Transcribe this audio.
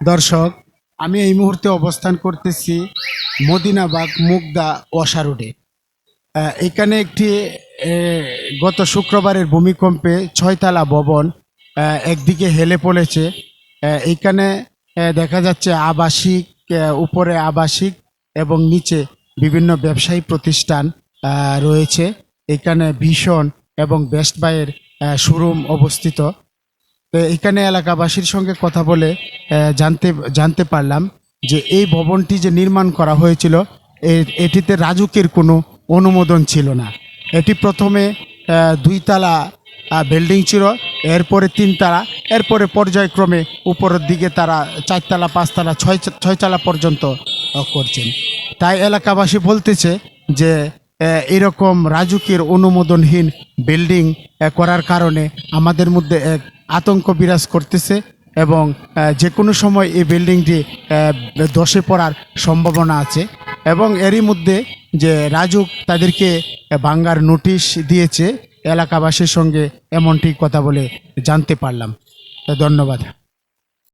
দর্শক, আমি এই মুহূর্তে অবস্থান করতেছি মদিনাবাগ মুগদা ওয়াসা রোডে। এখানে একটি গত শুক্রবারের ভূমিকম্পে ছয়তলা ভবন একদিকে হেলে পড়েছে। এখানে দেখা যাচ্ছে আবাসিক উপরে আবাসিক এবং নিচে বিভিন্ন ব্যবসায়ী প্রতিষ্ঠান রয়েছে। এখানে ভীষণ এবং বেস্ট বাইয়ের শোরুম অবস্থিত। তো এখানে এলাকাবাসীর সঙ্গে কথা বলে জানতে জানতে পারলাম যে এই ভবনটি যে নির্মাণ করা হয়েছিল এটিতে রাজুকের কোনো অনুমোদন ছিল না। এটি প্রথমে দুইতলা বিল্ডিং ছিল, এরপরে তিনতলা, এরপরে পর্যায়ক্রমে উপরের দিকে তারা চারতলা, পাঁচতলা, ছয়, ছয়তলা পর্যন্ত করছেন। তাই এলাকাবাসী বলতেছে যে এরকম রাজুকের অনুমোদনহীন বিল্ডিং করার কারণে আমাদের মধ্যে এক আতঙ্ক বিরাজ করতেছে এবং যে কোনো সময় এই বিল্ডিংটি ধসে পড়ার সম্ভাবনা আছে এবং এরই মধ্যে যে রাজুক তাদেরকে বাঙ্গার নোটিশ দিয়েছে, এলাকাবাসীর সঙ্গে এমনটি কথা বলে জানতে পারলাম। ধন্যবাদ।